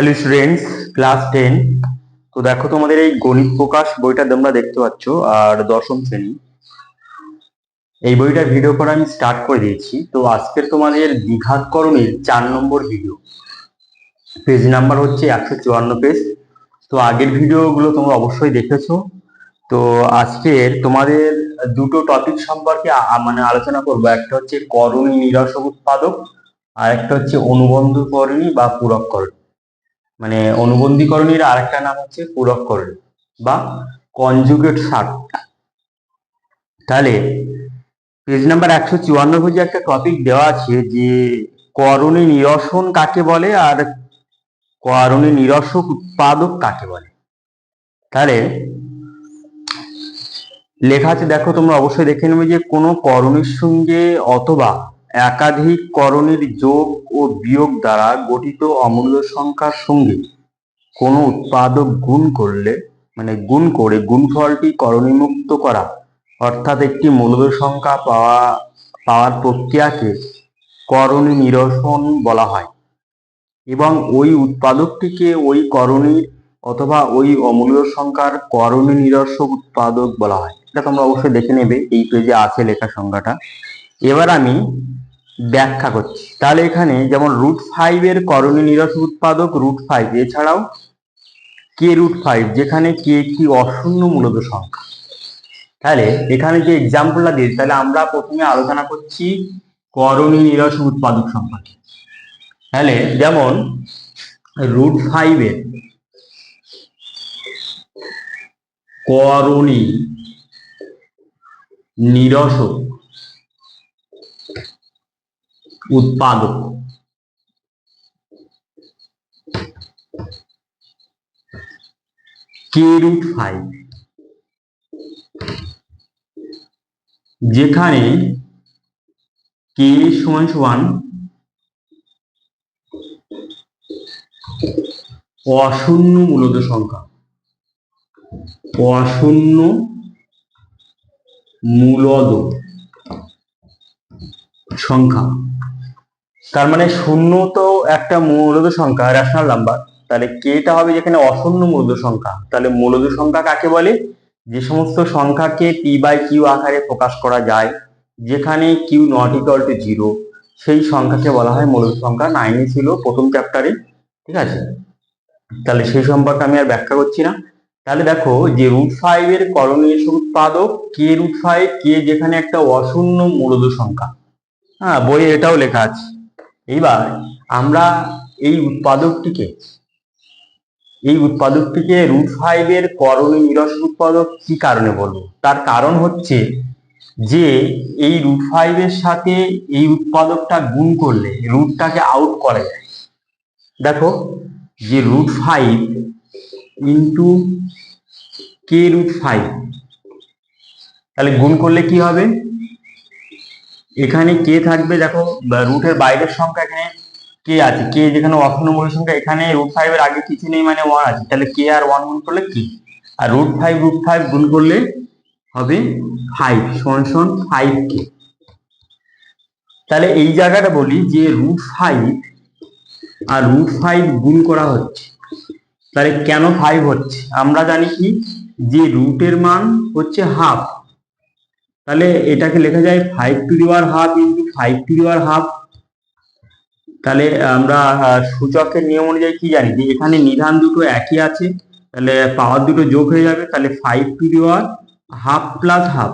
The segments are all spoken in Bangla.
হ্যালো স্টুডেন্টস ক্লাস টেন তো দেখো তোমাদের এই গণিত প্রকাশ বইটা তোমরা দেখতে পাচ্ছ, আর দশম শ্রেণি। এই বইটার ভিডিও করা আমি স্টার্ট করে দিয়েছি। তো আজকের তোমাদের দ্বিঘাতকরণের চার নম্বর ভিডিও পেজ নাম্বার হচ্ছে একশো চুয়ান্ন পেজ তো আগের ভিডিওগুলো তোমরা অবশ্যই দেখেছ। তো আজকের তোমাদের দুটো টপিক সম্পর্কে মানে আলোচনা করব। একটা হচ্ছে করণী নিরসক উৎপাদক, আর একটা হচ্ছে অনুবন্ধ করণী বা পূরক করণী মানে অনুবন্ধীকরণীর আরেকটা নাম হচ্ছে পূরককরণী বা কনজুগেট সার্ট তাহলে পেজ নাম্বার একশো চুয়ান্ন পেজে একটা টপিক দেওয়া আছে যে করণী নিরসন কাকে বলে আর করণী নিরসক উৎপাদক কাকে বলে। তাহলে লেখা আছে, দেখো তোমরা অবশ্যই দেখে নেবে যে কোনো করণীর সঙ্গে অথবা একাধিক করণীর যোগ ও বিয়োগ দ্বারা গঠিত অমূল্য সংখ্যার সঙ্গে কোনো উৎপাদক গুণ করলে মানে গুণ করে গুণফলটি করণীমুক্ত করা, অর্থাৎ একটি মূল্য সংখ্যা পাওয়া, পাওয়ার প্রক্রিয়াকে করণী নিরসন বলা হয়। এবং ওই উৎপাদকটিকে ওই করণীর অথবা ওই অমূল্য সংখ্যার করণী নিরসক উৎপাদক বলা হয়। এটা তোমরা অবশ্যই দেখে নেবে, এই পেজে আছে লেখা সংখ্যাটা। এবার আমি ব্যাখ্যা করছি। তাহলে এখানে যেমন রুট ফাইভ এর করণী নিরসক উৎপাদক রুট ফাইভ এছাড়াও কে রুট ফাইভ যেখানে কে একটি অশূন্য মূলত সংখ্যা। তাহলে এখানে যে এক্সাম্পলটা দিয়েছি, তাহলে আমরা প্রথমে আলোচনা করছি করণী নিরসক উৎপাদক সম্পর্কে তাহলে যেমন রুট ফাইভের করণী নিরসক উৎপাদক। কে রুট ফাইভ যেখানে কে সমান সমান অশূন্য মূলত সংখ্যা। অশূন্য মূলদ সংখ্যা। তার মানে শূন্য তো একটা মূলদ সংখ্যা রেশনাল নাম্বার তাহলে কেটা হবে যেখানে অশূন্য মূলদ সংখ্যা। তাহলে মূলদ সংখ্যা কাকে বলে? যে সমস্ত সংখ্যাকে পি বাই কিউ আকারে প্রকাশ করা যায়, যেখানে Q not equal to zero সেই সংখ্যাকে বলা হয় মূলদ সংখ্যা। নাইনে ছিল প্রথম চ্যাপ্টারে ঠিক আছে? তাহলে সেই সম্পর্কে আমি আর ব্যাখ্যা করছি না। তাহলে দেখো যে রুট ফাইভ এর করণীয় উৎপাদক কে রুট ফাইভ কে যেখানে একটা অশূন্য মূলদ সংখ্যা। হ্যাঁ বইয়ে এটাও লেখা আছে। এইবার আমরা এই উৎপাদকটিকে এই উৎপাদকটিকে রুট ফাইভ এর করণী নিরসক উৎপাদক কি কারণে বলব? তার কারণ হচ্ছে যে এই রুট ফাইভ এর সাথে এই উৎপাদকটা গুণ করলে রুটটাকে আউট করা যায়। দেখো, যে রুট ফাইভ ইন্টু কে রুট ফাইভ তাহলে গুণ করলে কি হবে? এখানে কে থাকবে? দেখো রুটের বাইরের সংখ্যা এখানে কে আছে? কে যেখানে মূল সংখ্যা, এখানে রুট ফাইভ এর আগে কিছু নেই মানে ওয়ান আছে। তাহলে কে আর ওয়ান গুণ করলে কি? আর রুট ফাইভ রুট ফাইভ গুণ করলে হবে ফাইভ সমান সমান ফাইভ কে। তাহলে এই জায়গাটা বলি যে রুট ফাইভ আর রুট ফাইভ গুণ করা হচ্ছে। তাহলে কেন ফাইভ হচ্ছে? আমরা জানি কি? যে রুটের মান হচ্ছে হাফ তাহলে এটাকে লেখা যায় ফাইভ টু দেওয়ার হাফ ইন্টু ফাইভ টু দেওয়ার হাফ তাহলে আমরা সূচকের নিয়ম অনুযায়ী কি জানি? যে এখানে নিধান দুটো একই আছে, তাহলে পাওয়ার দুটো যোগ হয়ে যাবে, তাহলে ফাইভ টু দেওয়ার হাফ প্লাস হাফ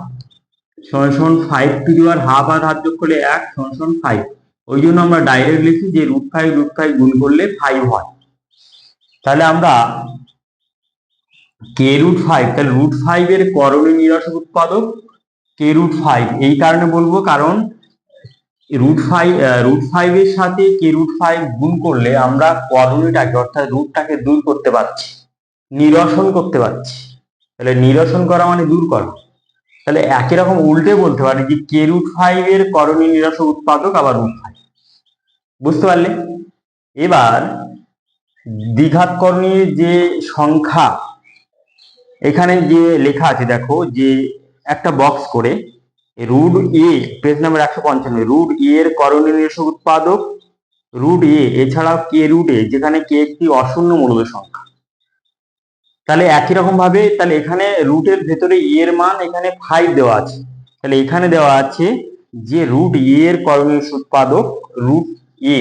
সমান ফাইভ টু দেওয়ার হাফ আর হাফ যোগ করলে এক, সমান ফাইভ ওই জন্য আমরা ডাইরেক্ট লিখি যে রুট ফাইভ রুট ফাইভ গুণ করলে ফাইভ হয়। তাহলে আমরা কে রুট ফাইভ তাহলে রুট ফাইভ এর করণী নিরসক উৎপাদক কে রুট ফাইভ এই কারণে বলব কারণ রুট ফাইভ রুট ফাইভ এর সাথে কে রুট ফাইভ গুণ করলে আমরা করণীটাকে অর্থাৎ রুটটাকে দূর করতে পারছি, নিরসন করতে পারছি। তাহলে নিরসন করা মানে দূর করা। তাহলে একই রকম উল্টে বলতে পারি যে কে রুট ফাইভ এর করণী নিরসক উৎপাদক আবার রুট ফাইভ বুঝতে পারলে? এবার দ্বিঘাত করণীর যে সংখ্যা, এখানে যে লেখা আছে দেখো যে একটা বক্স করে রুট এ পেজ নাম্বার একশো পঞ্চান্ন রুট এ এর করণীয় উৎপাদক রুট এ এছাড়াও কে রুট এ যেখানে কে একটি অশূন্য মূলদ সংখ্যা। তাহলে একই রকম ভাবে, তাহলে এখানে রুটের ভেতরে ই এর মান এখানে ফাইভ দেওয়া আছে। তাহলে এখানে দেওয়া আছে যে রুট এ এর করণীয় উৎপাদক রুট এ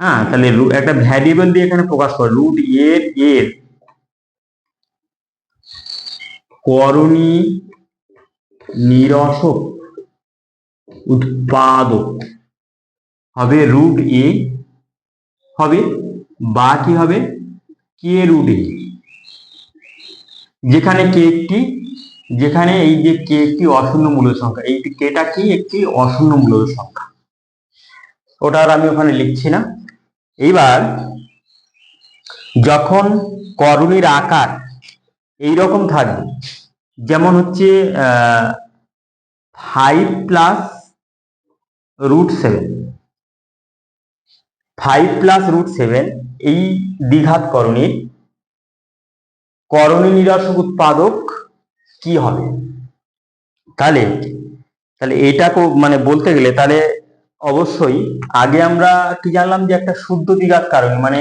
হ্যাঁ তাহলে একটা ভ্যারিয়েবল দিয়ে এখানে প্রকাশ করে। রুট এর এর। করণী নিরসক, উৎপাদক। হবে রুট এ হবে বা কি হবে? কে রুট এ যেখানে কে একটি, যেখানে এই যে কে একটি অশূন্য মূল সংখ্যা, এই কেটা কি? একটি অশূন্য মূল সংখ্যা। ওটা আর আমি ওখানে লিখছি না। এইবার যখন করণীর আকার এই রকম থাকবে। যেমন হচ্ছে five plus root seven five plus root seven এই দ্বিঘাত করণীর করণী নিরসক উৎপাদক কি হবে? তাহলে তাহলে এটা মানে বলতে গেলে তাহলে অবশ্যই আগে আমরা কি জানলাম যে একটা শুদ্ধ দ্বিঘাত কারণী মানে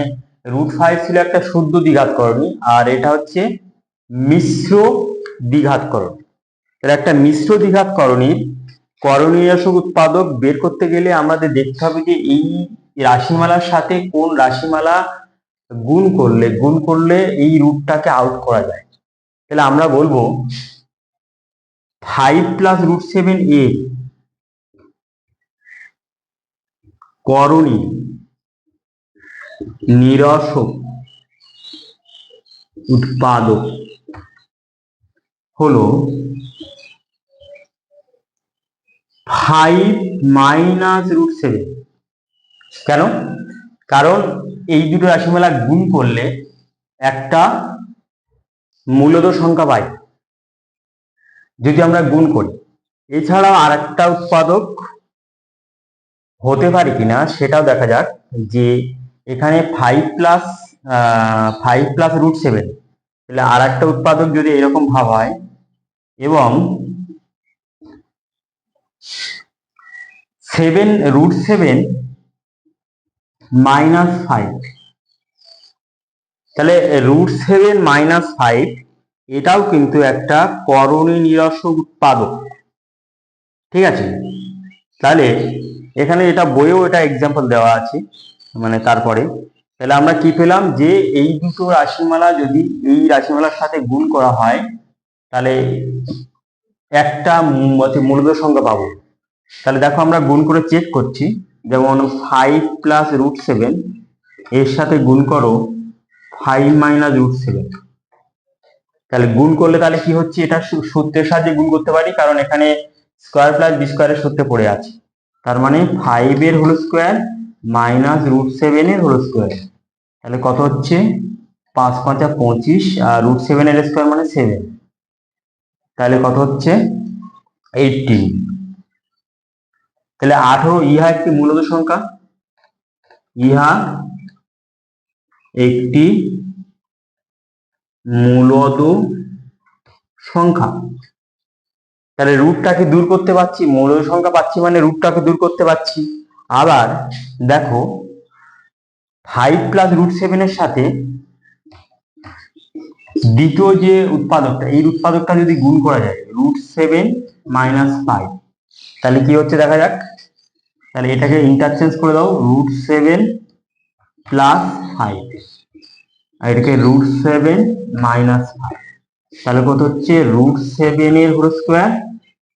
রুট ফাইভ ছিল একটা শুদ্ধ দ্বিঘাত করণী, আর এটা হচ্ছে মিশ্র দ্বিঘাত করণী। তাহলে একটা মিশ্র দ্বিঘাত করণীর করণী নিরসক উৎপাদক বের করতে গেলে আমাদের দেখতে হবে যে এই রাশিমালার সাথে কোন রাশিমালা গুণ করলে গুণ করলে এই রুটটাকে আউট করা যায়। তাহলে আমরা বলব ফাইভ প্লাস রুট সেভেন এ করণী নিরসক উৎপাদক। হলো ফাইভ মাইনাস রুট সেভেন কেন? কারণ এই দুটো রাশিমালা গুণ করলে একটা মূলত সংখ্যা পাই, যদি আমরা গুণ করি। এছাড়াও আর একটা উৎপাদক হতে পারে কিনা সেটাও দেখা যাক যে এখানে five plus five plus root seven তাহলে আর একটা উৎপাদক যদি এরকম ভাব হয় এবং seven root seven minus five তাহলে রুট সেভেন মাইনাস ফাইভ এটাও কিন্তু একটা করণী নিরসক উৎপাদক। ঠিক আছে? তাহলে এখানে এটা বইয়েও এটা এক্সাম্পল দেওয়া আছে মানে তারপরে। তাহলে আমরা কি পেলাম? যে এই দুটো রাশিমালা যদি এই রাশিমালার সাথে গুণ করা হয় তাহলে একটা মূ- হচ্ছে সংখ্যা পাবো। তাহলে দেখো আমরা গুণ করে চেক করছি, যেমন ফাইভ প্লাস রুট সেভেন এর সাথে গুণ করো ফাইভ মাইনাস রুট সেভেন তাহলে গুণ করলে তাহলে কি হচ্ছে? এটা সূত্রের সাহায্যে গুণ করতে পারি, কারণ এখানে স্কোয়ার প্লাস বি স্কোয়ারের সূত্রে পড়ে আছে। তার মানে ফাইভ এর whole square minus root seven এর হোল স্কোয়ার তাহলে কত হচ্ছে? পাঁচ পাঁচা পঁচিশ, আর রুট সেভেন এর স্কোয়ার মানে সেভেন তাহলে কত হচ্ছে? এইটিন তাহলে আঠারো, ইহা একটি মূলত সংখ্যা। ইহা একটি মূলত সংখ্যা। তাহলে রুটটাকে দূর করতে পারছি মূলদ সংখ্যা পাচ্ছি মানে রুটটাকে দূর করতে পারছি। আবার দেখো ফাইভ প্লাস রুট সেভেনের সাথে দ্বিতীয় যে উৎপাদকটা, এই উৎপাদকটা যদি গুণ করা যায় রুট সেভেন মাইনাস ফাইভ তাহলে কি হচ্ছে দেখা যাক? তাহলে এটাকে ইন্টারচেঞ্জ করে দাও রুট সেভেন প্লাস ফাইভ আর এটাকে রুট সেভেন মাইনাস ফাইভ তাহলে কত হচ্ছে? রুট সেভেন এর হোল স্কোয়ার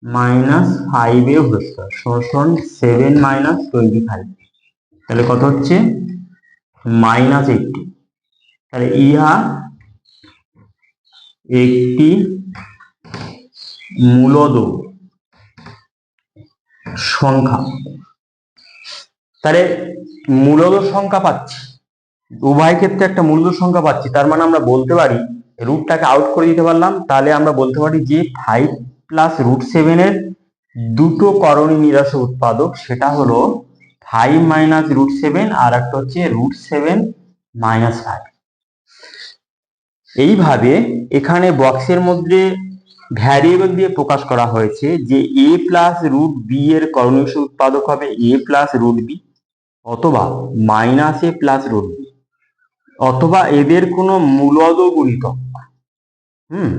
মাইনাস ফাইভ এর হোল স্কোয়ার সমান সেভেন মাইনাস টোয়েন্টি ফাইভ তাহলে কত হচ্ছে? মাইনাস এইটটি তাহলে ইহা একটি মূলদ সংখ্যা। তাহলে মূলদ সংখ্যা পাচ্ছি। উভয় ক্ষেত্রে একটা মূলদ সংখ্যা পাচ্ছি, তার মানে আমরা বলতে পারি রুটটাকে আউট করে দিতে পারলাম। তাহলে আমরা বলতে পারি যে ফাইভ প্লাস রুট সেভেনের দুটো করণী নিরাশ উৎপাদক, সেটা হলো ফাইভ মাইনাস রুট সেভেন আর একটা হচ্ছে রুট সেভেন মাইনাস ফাইভ এইভাবে এখানে বক্সের মধ্যে ভ্যারিয়েবল দিয়ে প্রকাশ করা হয়েছে যে এ প্লাস রুট বি এর করণীয় উৎপাদক হবে এ প্লাস রুট বি অথবা minus A plus root B অথবা এদের কোনো মূলদ গুণিতক হুম?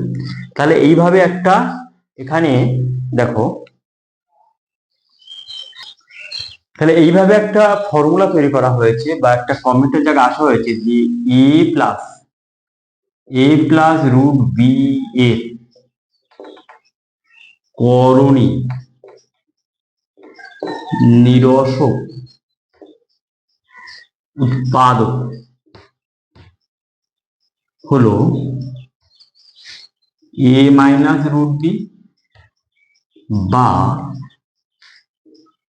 তাহলে এইভাবে একটা এখানে দেখো। তাহলে এইভাবে একটা ফর্মুলা তৈরি করা হয়েছে বা একটা কমেন্টের জায়গায় আসা হয়েছে যে A plus A plus root B এ করণী, নিরসক, উৎপাদক হলো এ মাইনাস রুট বি বা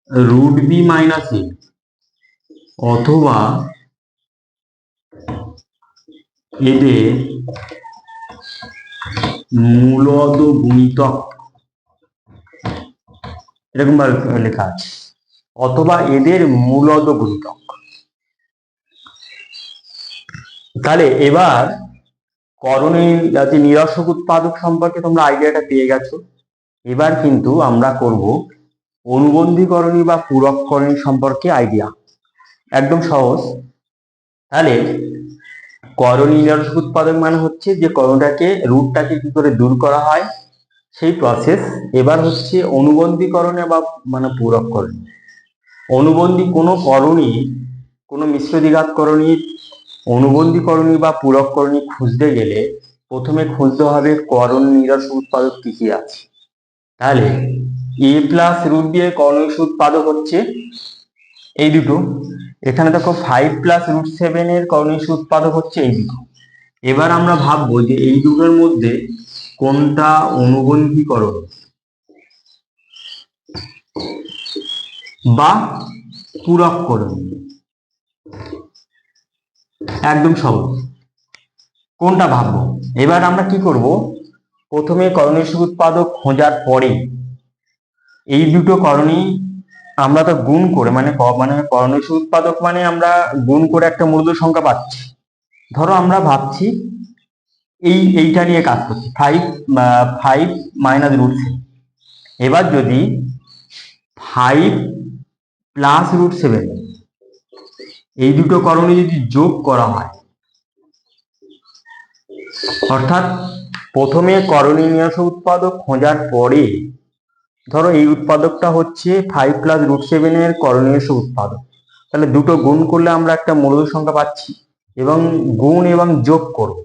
রুট বি মাইনাস এ অথবা এদের মূলদ গুণিতক এরকম ভাবে লেখা আছে। অথবা এদের মূলদ গুণিতক তাহলে এবার করণীয় জাতি নিরসক উৎপাদক সম্পর্কে তোমরা আইডিয়াটা পেয়ে গেছো। এবার কিন্তু আমরা করব অনুবন্ধীকরণী বা পূরককরণী সম্পর্কে আইডিয়া একদম সহজ। তাহলে করণী নিরসক উৎপাদক মানে হচ্ছে যে করণটাকে রুটটাকে কি করে দূর করা হয়, সেই প্রসেস এবার হচ্ছে অনুবন্ধীকরণে বা মানে পূরককরণী। অনুবন্ধী কোনো করণী, কোনো মিশ্র দ্বিঘাত করণীর অনুবন্ধীকরণী বা পূরককরণী খুঁজতে গেলে প্রথমে খুঁজতে হবে করণ নিরসক উৎপাদক কি কি আছে। তাহলে এ প্লাস রুট বি এর উৎপাদক হচ্ছে এই দুটো। এখানে দেখো ফাইভ প্লাস রুট সেভেন এর কর্ণীয় উৎপাদক হচ্ছে এই দুটো। এবার আমরা ভাববো যে এই দুটোর মধ্যে কোনটা অনুবন্ধীকরণ বা পূরক পূরককরণ একদম সহজ। কোনটা ভাববো? এবার আমরা কি করব? প্রথমে করণীয় উৎপাদক খোঁজার পরে এই দুটো করণী আমরা তো গুণ করে মানে মানে করণীয় উৎপাদক মানে আমরা গুণ করে একটা মূল্য সংখ্যা পাচ্ছি। ধরো আমরা ভাবছি এই, এইটা নিয়ে কাজ করছি five five minus root seven এবার যদি ফাইভ প্লাস রুট সেভেন এই দুটো করণে যদি যোগ করা হয়, অর্থাৎ প্রথমে করণীয় উৎপাদক খোঁজার পরে ধরো এই উৎপাদকটা হচ্ছে ফাইভ প্লাস রুট সেভেনের করণীয় উৎপাদক। তাহলে দুটো গুণ করলে আমরা একটা মূলত সংখ্যা পাচ্ছি এবং গুণ এবং যোগ করব।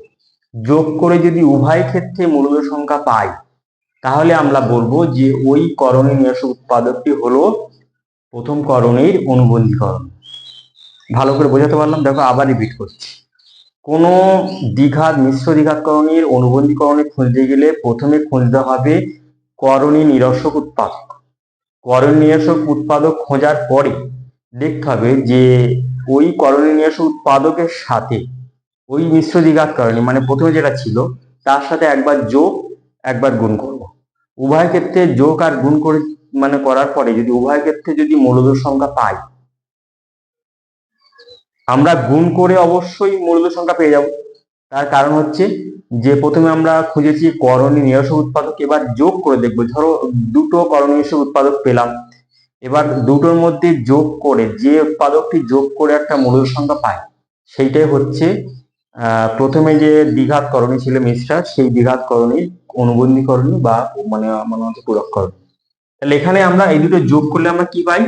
যোগ করে যদি উভয় ক্ষেত্রে মূলত সংখ্যা পাই, তাহলে আমরা বলব যে ওই করণীয় উৎপাদকটি হলো প্রথম করণের অনুবন্ধীকরণ। ভালো করে বোঝাতে পারলাম? দেখো আবার রিপিট করছি। কোনো দ্বিঘাত মিশ্র দ্বিঘাতকরণের অনুবন্ধীকরণে খুঁজতে গেলে প্রথমে খুঁজতে হবে করণী নিরসক উৎপাদক। করণী নিরসক উৎপাদক খোঁজার পরে দেখতে হবে যে ওই করণী নিরসক উৎপাদকের সাথে ওই মিশ্র দ্বিঘাতকরণী মানে প্রথমে যেটা ছিল, তার সাথে একবার যোগ, একবার গুণ করব। উভয় ক্ষেত্রে যোগ আর গুণ করে মানে করার পরে যদি উভয় ক্ষেত্রে যদি মূলদ সংখ্যা পাই, আমরা গুণ করে অবশ্যই মূলদ সংখ্যা পেয়ে যাব। তার কারণ হচ্ছে যে প্রথমে আমরা খুঁজেছি করণীয় নিরসক উৎপাদক, এবার যোগ করে দেখব। ধরো দুটো করণীয় উৎপাদক পেলাম। এবার দুটোর মধ্যে যোগ করে যে উৎপাদকটি যোগ করে একটা মূলদ সংখ্যা পাই, সেইটাই হচ্ছে প্রথমে যে দ্বিঘাত করণী ছিল মিশ্রা সেই দ্বিঘাত করণী অনুবন্ধীকরণী বা মানে মানে হচ্ছে পূরক করণী তাহলে এখানে আমরা এই দুটো যোগ করলে আমরা কি পাই?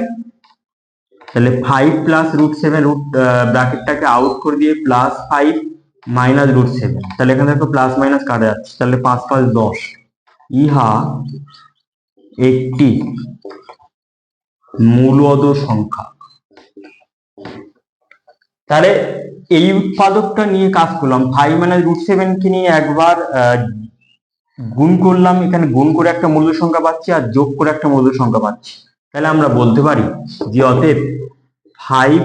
তাহলে five plus root seven root ব্র্যাকেটটাকে out করে দিয়ে plus five minus root seven তাহলে এখানে দেখো প্লাস মাইনাস কাটা যাচ্ছে? তাহলে পাঁচ পাঁচ দশ। ইহা একটি মূলদ সংখ্যা। তাহলে এই উৎপাদকটা নিয়ে কাজ করলাম। ফাইভ মাইনাস রুট সেভেন কে নিয়ে একবার গুণ করলাম। এখানে গুণ করে একটা মূল্য সংখ্যা পাচ্ছি আর যোগ করে একটা মূল্য সংখ্যা পাচ্ছি। তাহলে আমরা বলতে পারি যে অতএব ফাইভ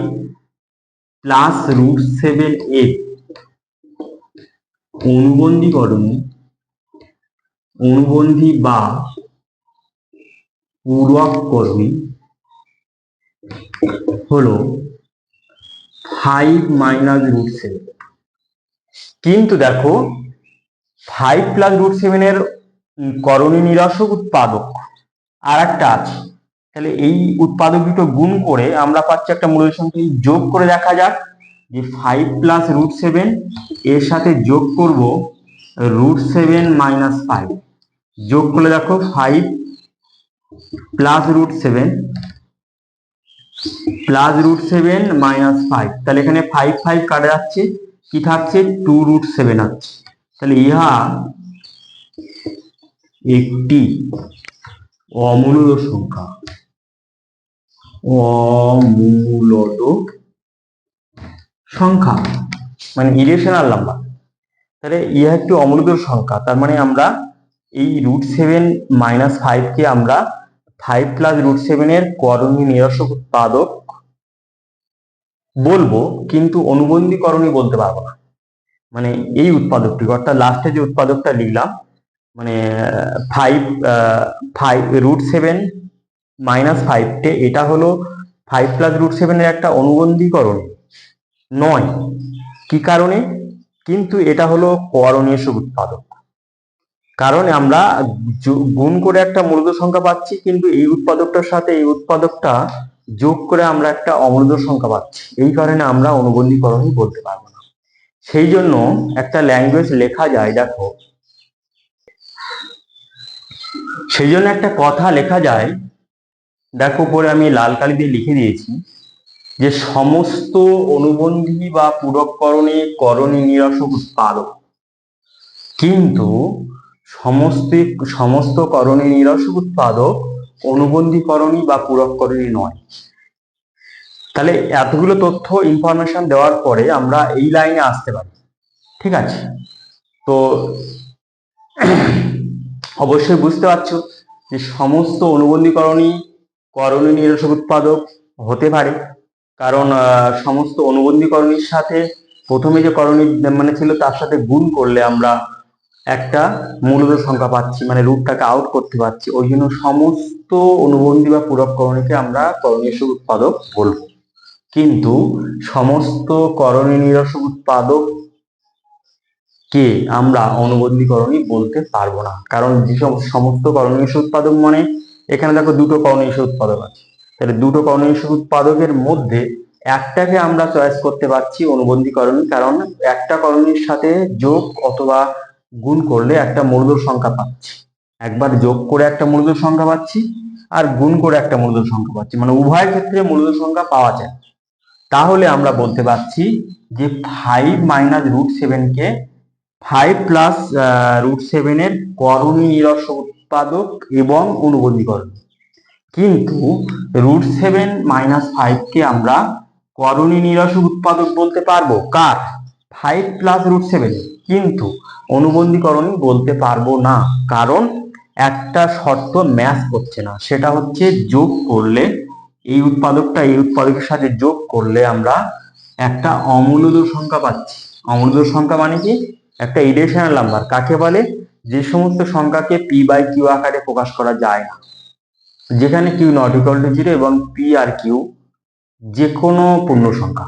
প্লাস রুট সেভেন এ অনুবন্ধীকরণী অনুবন্ধী বা পূরককরণী হলো ফাইভ মাইনাস রুট সেভেন কিন্তু দেখো ফাইভ প্লাস রুট সেভেনের করণী নিরসক উৎপাদক আর একটা আছে। তাহলে এই উৎপাদক দুটো গুণ করে আমরা পাচ্ছি একটা মূল সংখ্যা যোগ করে দেখা যাক। যে ফাইভ প্লাস রুট সেভেন এর সাথে যোগ করব রুট সেভেন মাইনাস ফাইভ যোগ করলে দেখো five plus root seven plus root seven minus five তাহলে এখানে ফাইভ ফাইভ কাটা যাচ্ছে, কি থাকছে? টু রুট সেভেন আছে। তাহলে ইহা একটি অমূল্য সংখ্যা। অমূলদ সংখ্যা মানে ইরেশনাল নাম্বার তাহলে ইহা একটি অমূলদ সংখ্যা, তার মানে আমরা এই রুট সেভেন মাইনাস ফাইভকে আমরা ফাইভ প্লাস রুট সেভেনের করণীয় নিরসক উৎপাদক বলব, কিন্তু অনুবন্ধীকরণই বলতে পারব না। মানে এই উৎপাদকটি, অর্থাৎ লাস্টে যে উৎপাদকটা লিখলাম মানে five five root seven minus ফাইভটে এটা হলো ফাইভ প্লাস রুট সেভেনের একটা অনুবন্ধীকরণ। নয়। কি কারণে? কিন্তু এটা হলো করণীয় উৎপাদক। কারণ আমরা গুণ করে একটা মূলদ সংখ্যা পাচ্ছি, কিন্তু এই উৎপাদকটার সাথে এই উৎপাদকটা যোগ করে আমরা একটা অমূলদ সংখ্যা পাচ্ছি। এই কারণে আমরা অনুবন্ধীকরণই বলতে পারব না। সেই জন্য একটা ল্যাঙ্গুয়েজ লেখা যায়, দেখো। সেই জন্য একটা কথা লেখা যায়। দেখো পরে আমি লাল কালি দিয়ে লিখে দিয়েছি। যে সমস্ত অনুবন্ধী বা পূরককরণে করণী নিরসক উৎপাদক। কিন্তু সমস্ত সমস্ত করণী নিরসক উৎপাদক অনুবন্ধীকরণী বা পূরককরণী নয়। তাহলে এতগুলো তথ্য ইনফরমেশন দেওয়ার পরে আমরা এই লাইনে আসতে পারি। ঠিক আছে? তো অবশ্যই বুঝতে পারছ যে সমস্ত অনুবন্ধীকরণী করণী নিরসক উৎপাদক হতে পারে। কারণ সমস্ত অনুবন্ধীকরণীর সাথে প্রথমে যে করণী মানে ছিল তার সাথে গুণ করলে আমরা একটা মূলদ সংখ্যা পাচ্ছি মানে রূপটাকে আউট করতে পারছি। ওই জন্য সমস্ত অনুবন্ধী বা পূরক করণীকে আমরা করণীয় উৎপাদক বলব। কিন্তু সমস্ত করণী নিরসক উৎপাদক কে আমরা অনুবন্ধীকরণই বলতে পারব না। কারণ যে সমস্ত করণীয় উৎপাদক মানে এখানে দেখো দুটো করণীয় উৎপাদক আছে। তাহলে দুটো করণীয় উৎপাদকের মধ্যে একটাকে আমরা চয়েস করতে পারছি অনুবন্ধীকরণ, কারণ একটা করণীর সাথে যোগ অথবা গুণ করলে একটা মূলদ সংখ্যা পাচ্ছি। একবার যোগ করে একটা মূলদ সংখ্যা পাচ্ছি আর গুণ করে একটা মূলদ সংখ্যা পাচ্ছি মানে উভয় ক্ষেত্রে মূলদ সংখ্যা পাওয়া যায়। তাহলে আমরা বলতে পারছি যে ফাইভ মাইনাস রুট সেভেনকে ফাইভ প্লাস রুট সেভেনের করণী নিরসক উৎপাদক এবং অনুবন্ধীকরণ। কিন্তু রুট সেভেন মাইনাস ফাইভকে আমরা করণী নিরসক উৎপাদক বলতে পারব। কার? ফাইভ প্লাস রুট সেভেন কিন্তু অনুবন্ধীকরণ বলতে পারব না, কারণ একটা শর্ত ম্যাচ করছে না। সেটা হচ্ছে যোগ করলে, এই উৎপাদকটা এই উৎপাদকের সাথে যোগ করলে আমরা একটা অমূলদ সংখ্যা পাচ্ছি। অমূলদ সংখ্যা মানে কি? একটা ইরেশনাল নাম্বার কাকে বলে? যে সমস্ত সংখ্যাকে পি বাই কিউ আকারে প্রকাশ করা যায় না। যেখানে Q not equal to zero এবং পি আর কিউ যে কোনো পূর্ণ সংখ্যা।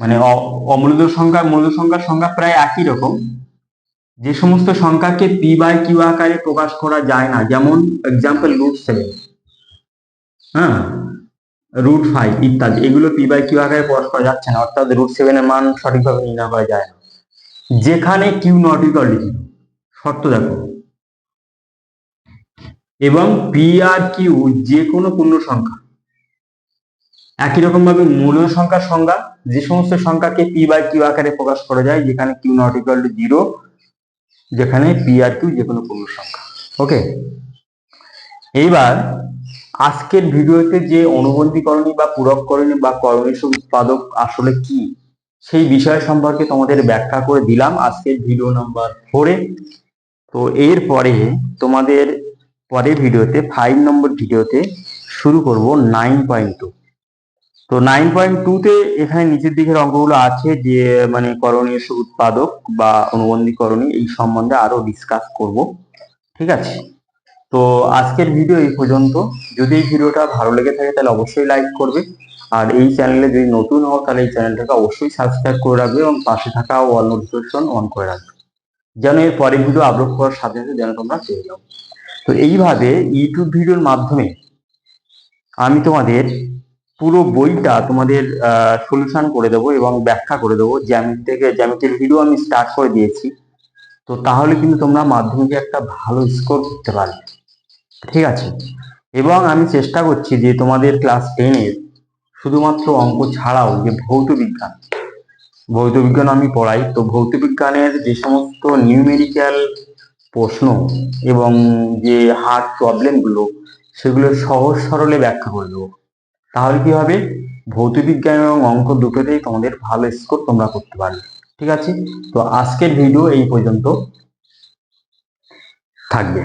মানে অ- অমূলদ সংখ্যা মূল্য সংখ্যার সংখ্যা প্রায় একই রকম। যে সমস্ত সংখ্যাকে পি বাই কিউ আকারে প্রকাশ করা যায় না, যেমন এক্সাম্পল রুট সেভেন হ্যাঁ? রুট ফাইভ ইত্যাদি, এগুলো পি বাই কিউ আকারে প্রকাশ করা যাচ্ছে না, অর্থাৎ রুট সেভেনের মান সঠিকভাবে নির্ণয় করা যায় না। যেখানে কিউ নট ইকুয়াল টু শর্ত দেখো এবং পি আর কিউ যে কোনো পূর্ণ সংখ্যা। একই রকম ভাবে মূল সংখ্যার সংজ্ঞা, যে সমস্ত সংখ্যাকে পি বাই কিউ আকারে প্রকাশ করা যায়, যেখানে Q not equal to zero যেখানে পি আর কিউ যে কোনো পূর্ণ সংখ্যা। ওকে এইবার আজকের ভিডিওতে যে অনুবন্ধীকরণী বা পূরককরণী বা করণীয় উৎপাদক আসলে কি, সেই বিষয় সম্পর্কে তোমাদের ব্যাখ্যা করে দিলাম আজকের ভিডিও নাম্বার ফোরে তো এরপরে তোমাদের পরের ভিডিওতে ফাইভ নম্বর ভিডিওতে শুরু করব নাইন পয়েন্ট টু তো নাইন পয়েন্ট টুতে এখানে নিচের দিকের অঙ্কগুলো আছে যে মানে করণীয় উৎপাদক বা অনুবন্ধীকরণী এই সম্বন্ধে আরও ডিসকাস করব। ঠিক আছে? তো আজকের ভিডিও এই পর্যন্ত। যদি এই ভিডিওটা ভালো লেগে থাকে তাহলে অবশ্যই লাইক করবে। আর এই চ্যানেলে যদি নতুন হও তাহলে এই চ্যানেলটাকে অবশ্যই সাবস্ক্রাইব করে রাখবে এবং পাশে থাকা অল নোটিফিকেশন অন করে রাখবে। যেন এর পরের ভিডিও আপলোড করার সাথে সাথে যেন তোমরা পেয়ে যাও। তো এইভাবে ইউটিউব ভিডিওর মাধ্যমে আমি তোমাদের পুরো বইটা তোমাদের সলিউশন করে দেবো এবং ব্যাখ্যা করে দেবো। জ্যামিতি থেকে, জ্যামিতির ভিডিও আমি স্টার্ট করে দিয়েছি। তো তাহলে কিন্তু তোমরা মাধ্যমিকে একটা ভালো স্কোর করতে পারবে। ঠিক আছে? এবং আমি চেষ্টা করছি যে তোমাদের ক্লাস টেনের শুধুমাত্র অঙ্ক ছাড়াও যে ভৌত বিজ্ঞান ভৌত বিজ্ঞান আমি পড়াই। তো ভৌত বিজ্ঞানের যে সমস্ত নিউমেরিক্যাল প্রশ্ন এবং যে হার্ড প্রবলেমগুলো সেগুলো সহজ সরলে ব্যাখ্যা করে দেবো। তাহলে কি হবে? ভৌতবিজ্ঞান এবং অঙ্ক দুটোতেই তোমাদের ভালো স্কোর তোমরা করতে পারবে। ঠিক আছে? তো আজকের ভিডিও এই পর্যন্ত থাকবে।